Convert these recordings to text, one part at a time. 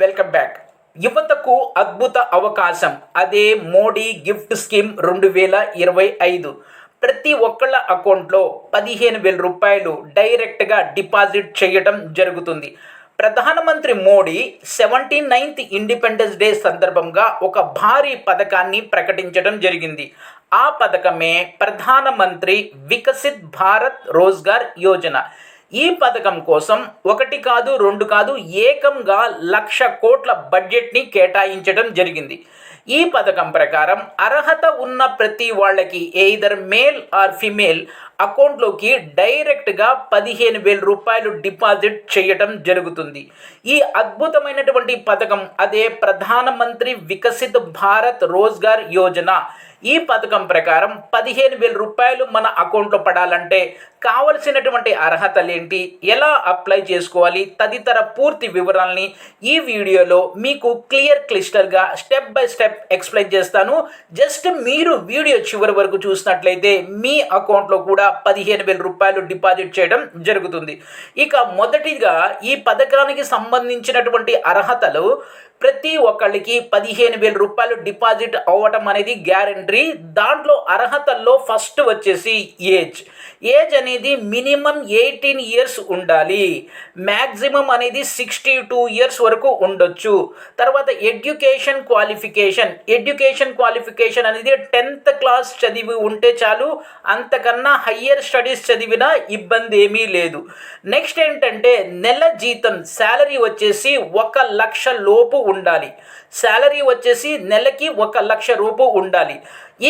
Welcome back యువతకు అద్భుత అవకాశం. అదే మోడీ గిఫ్ట్ స్కీమ్ రెండు వేల ఇరవై ఐదు. ప్రతి ఒక్కళ్ళ అకౌంట్లో పదిహేను వేల రూపాయలు డైరెక్ట్గా డిపాజిట్ చేయటం జరుగుతుంది. ప్రధానమంత్రి Modi seventy ninth independence day సందర్భంగా ఒక భారీ పథకాన్ని ప్రకటించడం జరిగింది. ఆ పథకమే ప్రధానమంత్రి వికసిత్ భారత్ రోజ్గార్ యోజన. ఈ పథకం కోసం ఒకటి కాదు రెండు కాదు ఏకంగా లక్ష కోట్ల బడ్జెట్ని కేటాయించడం జరిగింది. ఈ పథకం ప్రకారం అర్హత ఉన్న ప్రతి వాళ్ళకి ఎయిదర్ మేల్ ఆర్ ఫిమేల్ అకౌంట్లోకి డైరెక్ట్గా పదిహేను వేల రూపాయలు డిపాజిట్ చేయటం జరుగుతుంది. ఈ అద్భుతమైనటువంటి పథకం అదే ప్రధానమంత్రి వికసిత్ భారత్ రోజ్గార్ యోజన ఈ పథకం ప్రకారం పదిహేను వేల రూపాయలు మన అకౌంట్లో పడాలంటే కావలసినటువంటి అర్హతలేంటి? ఎలా అప్లై చేసుకోవాలి? తదితర పూర్తి వివరాల్ని ఈ వీడియోలో మీకు క్లియర్ క్లిస్టర్గా స్టెప్ బై స్టెప్ ఎక్స్ప్లెయిన్ చేస్తాను. జస్ట్ మీరు వీడియో చివరి వరకు చూసినట్లయితే మీ అకౌంట్లో కూడా పదిహేను వేల రూపాయలు డిపాజిట్ చేయడం జరుగుతుంది. ఇక మొదటిగా ఈ పథకానికి సంబంధించినటువంటి అర్హతలు ప్రతి ఒక్కళ్ళకి పదిహేను వేల రూపాయలు డిపాజిట్ అవ్వటం అనేది గ్యారంటీ. దాంట్లో అర్హతల్లో ఫస్ట్ వచ్చేసి ఏజ్. ఏజ్ అనేది మినిమం ఎయిటీన్ ఇయర్స్ ఉండాలి. మ్యాక్సిమం అనేది సిక్స్టీ టూ ఇయర్స్ వరకు ఉండొచ్చు. తర్వాత ఎడ్యుకేషన్ క్వాలిఫికేషన్. ఎడ్యుకేషన్ క్వాలిఫికేషన్ అనేది టెన్త్ క్లాస్ చదివి ఉంటే చాలు అంతకన్నా హయ్యర్ స్టడీస్ చదివినా ఇబ్బంది ఏమీ లేదు. నెక్స్ట్ ఏంటంటే నెల జీతం శాలరీ వచ్చేసి ఒక లక్ష లోపు ఉండాలి. శాలరీ వచ్చేసి నెలకి ఒక లక్ష రూపు ఉండాలి.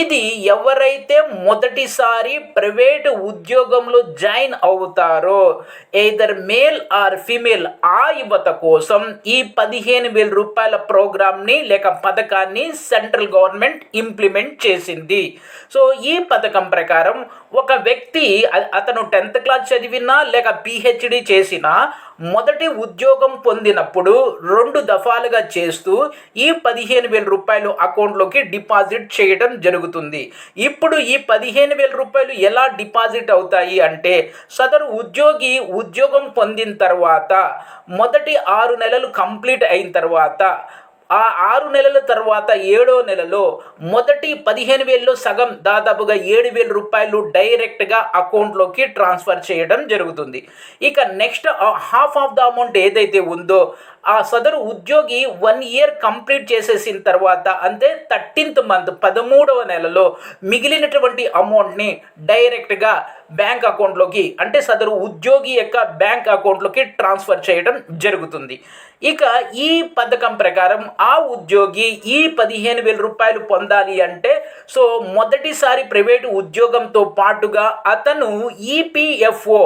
ఇది ఎవరైతే మొదటిసారి ప్రైవేటు ఉద్యోగంలో జాయిన్ అవుతారో ఏదర్ మేల్ ఆర్ ఫీమేల్ ఆ యువత కోసం ఈ పదిహేను వేల రూపాయల ప్రోగ్రామ్ని లేక పథకాన్ని సెంట్రల్ గవర్నమెంట్ ఇంప్లిమెంట్ చేసింది. సో ఈ పథకం ప్రకారం ఒక వ్యక్తి అతను టెన్త్ క్లాస్ చదివినా లేక పిహెచ్డి చేసినా మొదటి ఉద్యోగం పొందినప్పుడు రెండు దఫాలుగా చేస్తూ ఈ పదిహేను వేల రూపాయలు అకౌంట్లోకి డిపాజిట్ చేయడం జరుగుతుంది. ఇప్పుడు ఈ పదిహేను వేల రూపాయలు ఎలా డిపాజిట్ అవుతాయి అంటే సదరు ఉద్యోగి ఉద్యోగం పొందిన తర్వాత మొదటి ఆరు నెలలు కంప్లీట్ అయిన తర్వాత ఆ ఆరు నెలల తర్వాత ఏడో నెలలో మొదటి పదిహేను వేలలో సగం దాదాపుగా ఏడు వేల రూపాయలు డైరెక్ట్గా అకౌంట్లోకి ట్రాన్స్ఫర్ చేయడం జరుగుతుంది. ఇక next half of the amount ఏదైతే ఉందో ఆ సదరు ఉద్యోగి వన్ ఇయర్ కంప్లీట్ చేసేసిన తర్వాత అంటే థర్టీన్త్ మంత్ పదమూడవ నెలలో మిగిలినటువంటి అమౌంట్ని డైరెక్ట్గా బ్యాంక్ అకౌంట్లోకి అంటే సదరు ఉద్యోగి యొక్క బ్యాంక్ అకౌంట్లోకి ట్రాన్స్ఫర్ చేయడం జరుగుతుంది. ఇక ఈ పథకం ప్రకారం ఆ ఉద్యోగి ఈ పదిహేను వేల రూపాయలు పొందాలి అంటే సో మొదటిసారి ప్రైవేటు ఉద్యోగంతో పాటుగా అతను ఈపీఎఫ్ఓ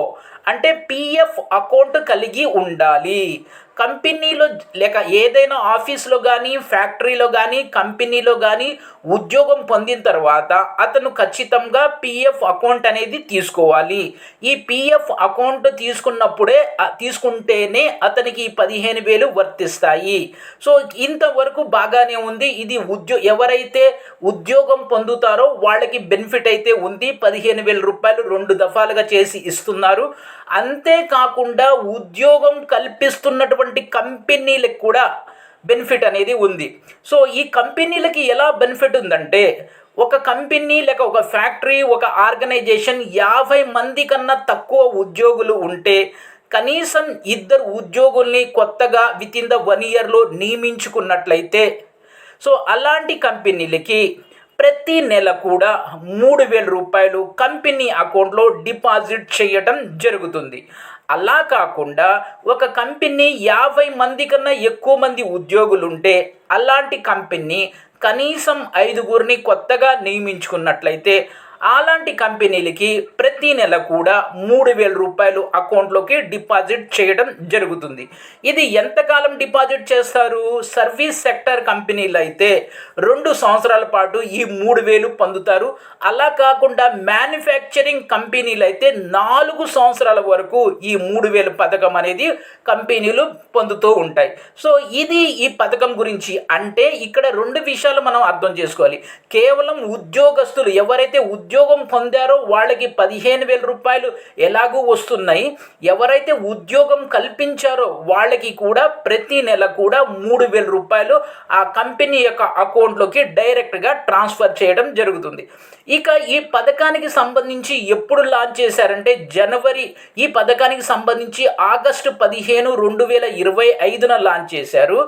అంటే పిఎఫ్ అకౌంట్ కలిగి ఉండాలి. కంపెనీలో లేక ఏదైనా ఆఫీస్లో కానీ ఫ్యాక్టరీలో కానీ కంపెనీలో కానీ ఉద్యోగం పొందిన తర్వాత అతను ఖచ్చితంగా పిఎఫ్ అకౌంట్ అనేది తీసుకోవాలి. ఈ పిఎఫ్ అకౌంట్ తీసుకున్నప్పుడే తీసుకుంటేనే అతనికి ఈ పదిహేను వేలు వర్తిస్తాయి. సో ఇంతవరకు బాగానే ఉంది. ఇది ఉద్యో ఎవరైతే ఉద్యోగం పొందుతారో వాళ్ళకి బెనిఫిట్ అయితే ఉంది. పదిహేను వేల రూపాయలు రెండు దఫాలుగా చేసి ఇస్తున్నారు. అంతేకాకుండా ఉద్యోగం కల్పిస్తున్నటువంటి కంపెనీలకు కూడా బెనిఫిట్ అనేది ఉంది. సో ఈ కంపెనీలకి ఎలా బెనిఫిట్ ఉందంటే ఒక కంపెనీ లేక ఒక ఫ్యాక్టరీ ఒక ఆర్గనైజేషన్ యాభై మంది కన్నా తక్కువ ఉద్యోగులు ఉంటే కనీసం ఇద్దరు ఉద్యోగుల్ని కొత్తగా విత్ ఇన్ ద వన్ ఇయర్లో నియమించుకున్నట్లయితే సో అలాంటి కంపెనీలకి ప్రతి నెల కూడా మూడు వేల రూపాయలు కంపెనీ అకౌంట్లో డిపాజిట్ చేయటం జరుగుతుంది. అలా కాకుండా ఒక కంపెనీ యాభై మంది కన్నా ఎక్కువ మంది ఉద్యోగులుంటే అలాంటి కంపెనీ కనీసం ఐదుగురిని కొత్తగా నియమించుకున్నట్లయితే అలాంటి కంపెనీలకి ప్రతి నెల కూడా మూడు వేల రూపాయలు అకౌంట్లోకి డిపాజిట్ చేయడం జరుగుతుంది. ఇది ఎంతకాలం డిపాజిట్ చేస్తారు? సర్వీస్ సెక్టర్ కంపెనీలు అయితే రెండు సంవత్సరాల పాటు ఈ మూడు వేలు పొందుతారు. అలా కాకుండా మ్యానుఫ్యాక్చరింగ్ కంపెనీలు అయితే నాలుగు సంవత్సరాల వరకు ఈ మూడు వేలు పథకం అనేది కంపెనీలు పొందుతూ ఉంటాయి. సో ఇది ఈ పథకం గురించి అంటే ఇక్కడ రెండు విషయాలు మనం అర్థం చేసుకోవాలి. కేవలం ఉద్యోగస్తులు ఎవరైతే ఉద్యోగ ఉద్యోగం పొందారో వాళ్ళకి పదిహేను వేల రూపాయలు ఎలాగూ వస్తున్నాయి. ఎవరైతే ఉద్యోగం కల్పించారో వాళ్ళకి కూడా ప్రతి నెల కూడా మూడు వేల రూపాయలు ఆ కంపెనీ యొక్క అకౌంట్లోకి డైరెక్ట్గా ట్రాన్స్ఫర్ చేయడం జరుగుతుంది. ఇక ఈ పథకానికి సంబంధించి ఎప్పుడు లాంచ్ చేశారంటే జనవరి ఈ పథకానికి సంబంధించి ఆగస్టు పదిహేను రెండు వేల ఇరవై ఐదున లాంచ్ చేశారు.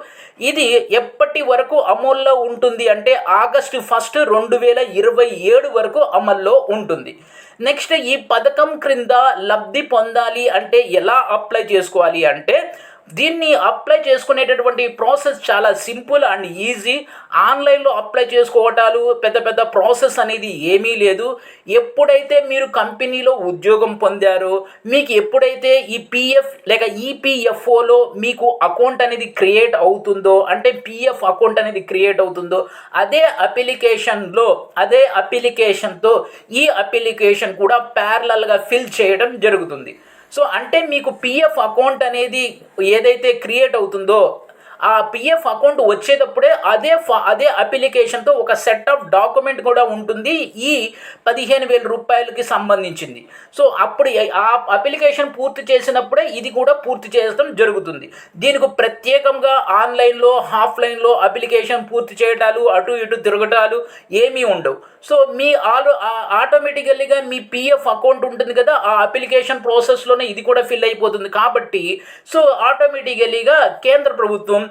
ఇది ఎప్పటి వరకు అమల్లో ఉంటుంది అంటే ఆగస్టు ఫస్ట్ రెండు వేల ఇరవై ఏడు వరకు అమలు అమల్లో ఉంటుంది. నెక్స్ట్ ఈ పథకం క్రింద లబ్ధి పొందాలి అంటే ఎలా అప్లై చేసుకోవాలి అంటే దీన్ని అప్లై చేసుకునేటటువంటి ప్రాసెస్ చాలా సింపుల్ అండ్ ఈజీ. ఆన్లైన్లో అప్లై చేసుకోవటాలు పెద్ద పెద్ద ప్రాసెస్ అనేది ఏమీ లేదు. ఎప్పుడైతే మీరు కంపెనీలో ఉద్యోగం పొందారో మీకు ఎప్పుడైతే ఈ పిఎఫ్ లేక ఈపీఎఫ్ఓలో మీకు అకౌంట్ అనేది క్రియేట్ అవుతుందో అంటే పిఎఫ్ అకౌంట్ అనేది క్రియేట్ అవుతుందో అదే అప్లికేషన్లో అదే అప్లికేషన్తో ఈ అప్లికేషన్ కూడా ప్యారలల్గా ఫిల్ చేయడం జరుగుతుంది. సో అంటే మీకు పిఎఫ్ అకౌంట్ అనేది ఏదైతే క్రియేట్ అవుతుందో ఆ పిఎఫ్ అకౌంట్ వచ్చేటప్పుడే అదే ఫా అదే అప్లికేషన్తో ఒక సెట్ ఆఫ్ డాక్యుమెంట్ కూడా ఉంటుంది ఈ పదిహేను వేల రూపాయలకి సంబంధించింది. సో అప్పుడు ఆ అప్లికేషన్ పూర్తి చేసినప్పుడే ఇది కూడా పూర్తి చేయడం జరుగుతుంది. దీనికి ప్రత్యేకంగా ఆన్లైన్లో ఆఫ్లైన్లో అప్లికేషన్ పూర్తి చేయటాలు అటు ఇటు తిరగటాలు ఏమీ ఉండవు. సో మీ ఆలో ఆటోమేటికల్లీగా మీ పిఎఫ్ అకౌంట్ ఉంటుంది కదా ఆ అప్లికేషన్ ప్రాసెస్లోనే ఇది కూడా ఫిల్ అయిపోతుంది కాబట్టి సో ఆటోమేటికల్లీగా కేంద్ర ప్రభుత్వం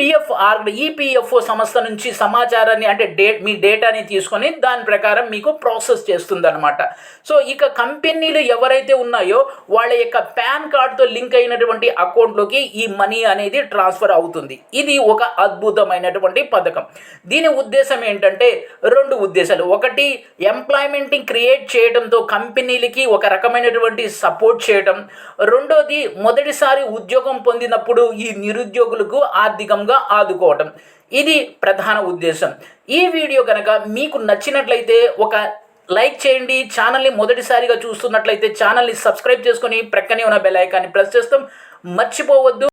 పిఎఫ్ ఆర్ ఈపీఎఫ్ఓ సంస్థ నుంచి సమాచారాన్ని అంటే డే మీ డేటాని తీసుకొని దాని ప్రకారం మీకు ప్రాసెస్ చేస్తుంది అనమాట సో ఇక కంపెనీలు ఎవరైతే ఉన్నాయో వాళ్ళ యొక్క పాన్ కార్డ్తో లింక్ అయినటువంటి అకౌంట్లోకి ఈ మనీ అనేది ట్రాన్స్ఫర్ అవుతుంది. ఇది ఒక అద్భుతమైనటువంటి పథకం. దీని ఉద్దేశం ఏంటంటే రెండు ఉద్దేశాలు. ఒకటి ఎంప్లాయ్మెంట్ని క్రియేట్ చేయడంతో కంపెనీలకి ఒక రకమైనటువంటి సపోర్ట్ చేయడం. రెండోది మొదటిసారి ఉద్యోగం పొందినప్పుడు ఈ నిరుద్యోగులకు ఆర్థికంగా ఆదుకోవటం. ఇది ప్రధాన ఉద్దేశం. ఈ వీడియో కనుక మీకు నచ్చినట్లయితే ఒక లైక్ చేయండి. ఛానల్ని మొదటిసారిగా చూస్తున్నట్లయితే ఛానల్ని సబ్స్క్రైబ్ చేసుకొని ప్రక్కనే ఉన్న బెల్ ఐకాన్ని ప్రెస్ చేస్తాం. మర్చిపోవద్దు.